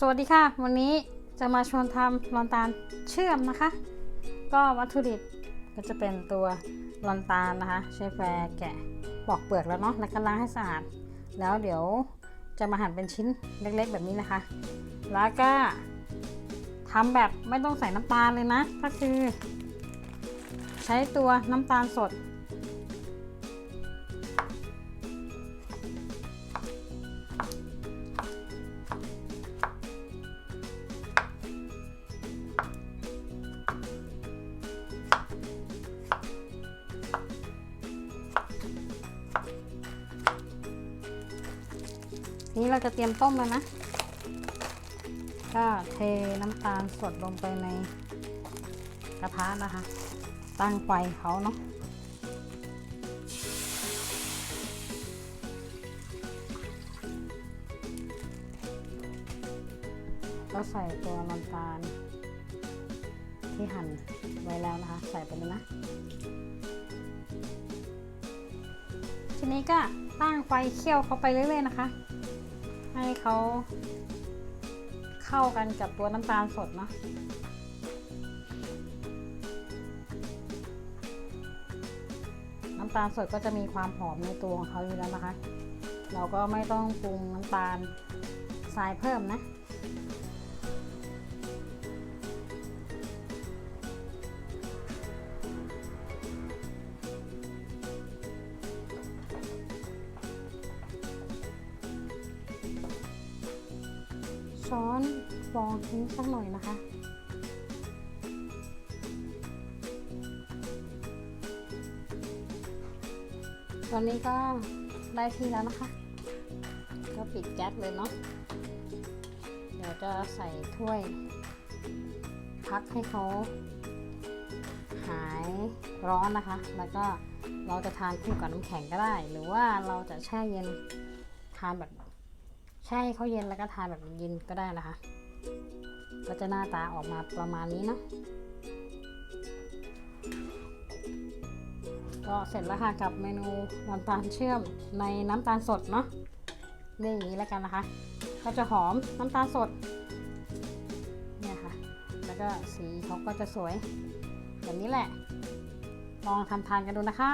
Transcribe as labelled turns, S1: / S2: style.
S1: สวัสดีค่ะ วันนี้จะมาชวนทำลอนตาลเชื่อมนะคะ ก็วัตถุดิบก็จะเป็นตัวลอนตาลนะคะ ใช้แฟแกะปอกเปลือกแล้วเนาะแล้วก็ล้างให้สะอาด แล้วเดี๋ยวจะมาหั่นเป็นชิ้นเล็กๆแบบนี้นะคะ แล้วก็ทำแบบไม่ต้องใส่น้ำตาลเลยนะ ก็คือ ใช้ตัวน้ำตาลสด นี้เราจะเตรียมต้มแล้วนะ ก็เทน้ำตาลสดลงไปในกระทะนะคะ ตั้งไฟเขาเนาะก็ใส่ตัวน้ำตาลที่หั่นไว้แล้วนะคะ ใส่ไปเลยนะ ทีนี้ก็ตั้งไฟเคี่ยวเขาไปเรื่อยๆนะคะ ให้เขาเข้ากันกับตัวน้ำตาลสดเนาะน้ำตาลสดก็จะมีความหอมในตัวของเขาอยู่แล้วนะคะ เราก็ไม่ต้องปรุงน้ำตาลทรายเพิ่มนะ ช้อนฟองทิ้งสักหน่อยนะคะ ตอนนี้ก็ได้ที่แล้วนะคะ ก็ปิดแก๊สเลยเนาะ เดี๋ยวจะใส่ถ้วย พักให้เขาหายร้อนนะคะ แล้วก็เราจะทานคู่กับน้ำแข็งก็ได้ หรือว่าเราจะแช่เย็นทานแบบ แช่เขาเย็นแล้วก็ทานแบบเย็นก็ได้นะคะ ก็จะหน้าตาออกมาประมาณนี้เนาะก็เสร็จแล้วค่ะกับเมนูน้ำตาลเชื่อมในน้ำตาลสดเนาะเรียกอย่างนี้แล้วกันนะคะ ก็จะหอมน้ำตาลสดเนี่ยค่ะ แล้วก็สีเขาก็จะสวยแบบนี้แหละ ลองทำทานกันดูนะคะ